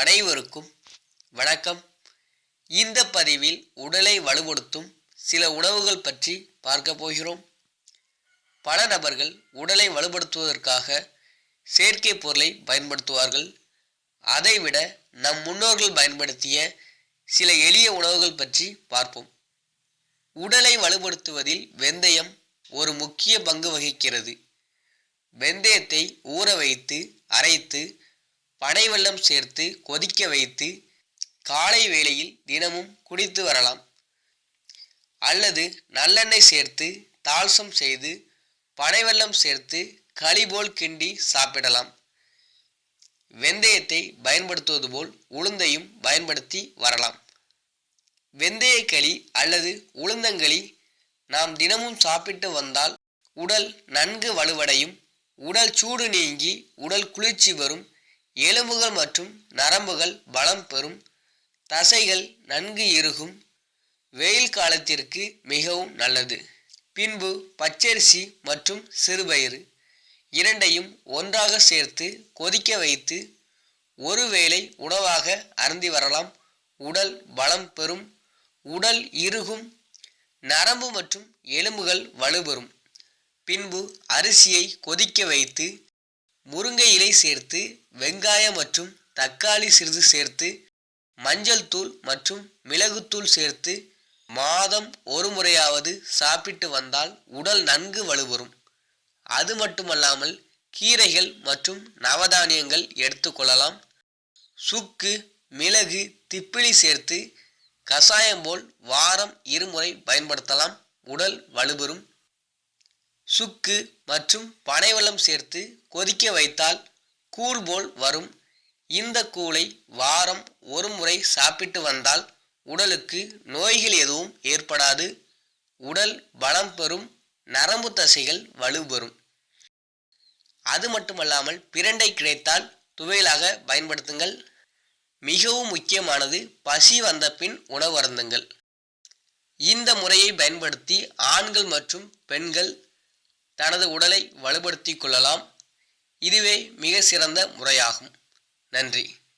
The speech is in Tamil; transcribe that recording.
அனைவருக்கும் வணக்கம். இந்த பதிவில் உடலை வலுப்படுத்தும் சில உணவுகள் பற்றி பார்க்க போகிறோம். பல நபர்கள் உடலை வலுப்படுத்துவதற்காக செயற்கை பொருளை பயன்படுத்துவார்கள். அதைவிட நம் முன்னோர்கள் பயன்படுத்திய சில எளிய உணவுகள் பற்றி பார்ப்போம். உடலை வலுப்படுத்துவதில் வெந்தயம் ஒரு முக்கிய பங்கு வகிக்கிறது. வெந்தயத்தை ஊற வைத்து அரைத்து பனைவெல்லம் சேர்த்து கொதிக்க வைத்து காலை வேளையில் தினமும் குடித்து வரலாம். அல்லது நல்லெண்ணெய் சேர்த்து தால்சம் செய்து பனைவெல்லம் சேர்த்து களி போல் கிண்டி சாப்பிடலாம். வெந்தயத்தை பயன்படுத்துவது போல் உளுந்தையும் பயன்படுத்தி வரலாம். வெந்தயக்களி அல்லது உளுந்தங்களி நாம் தினமும் சாப்பிட்டு வந்தால் உடல் நன்கு வலுவடையும் உடல் சூடு நீங்கி உடல் குளிர்ச்சி வரும் எலும்புகள் மற்றும் நரம்புகள் பலம் பெறும். தசைகள் நன்கு இருக்கும் வெயில் காலத்திற்கு மிகவும் நல்லது. பின்பு பச்சரிசி மற்றும் சிறுபயிறு இரண்டையும் ஒன்றாக சேர்த்து கொதிக்க வைத்து ஒருவேளை உணவாக அருந்தி வரலாம். உடல் பலம் பெறும். உடல் இறுகும். நரம்பு மற்றும் எலும்புகள் வலுபெறும். பின்பு அரிசியை கொதிக்க வைத்து முருங்கை இலை சேர்த்து வெங்காயம் மற்றும் தக்காளி சிறிது சேர்த்து மஞ்சள் தூள் மற்றும் மிளகுத்தூள் சேர்த்து மாதம் ஒரு முறையாவது சாப்பிட்டு வந்தால் உடல் நன்கு வலுவரும் அது மட்டுமல்லாமல் கீரைகள் மற்றும் நவதானியங்கள் எடுத்துக்கொள்ளலாம் சுக்கு மிளகு திப்பிலி சேர்த்து கஷாயம் போல் வாரம் இருமுறை பயன்படுத்தலாம். உடல் வலுபெறும். சுக்கு மற்றும் பனைவெல்லம் சேர்த்து கொதிக்க வைத்தால் கூழ் போல் வரும். இந்த கூழை வாரம் ஒரு முறை சாப்பிட்டு வந்தால் உடலுக்கு நோய்கள் எதுவும் ஏற்படாது. உடல் பலம் பெறும் நரம்பு தசைகள் வலுப்பெறும் அது மட்டுமல்லாமல் பிரண்டை கிடைத்தால் துவையலாக பயன்படுத்துங்கள். மிகவும் முக்கியமானது பசி வந்த பின் உணவருந்துங்கள். இந்த முறையை பயன்படுத்தி ஆண்கள் மற்றும் பெண்கள் தனது உடலை வலுப்படுத்தி கொள்ளலாம். இதுவே மிக சிறந்த முறையாகும். நன்றி.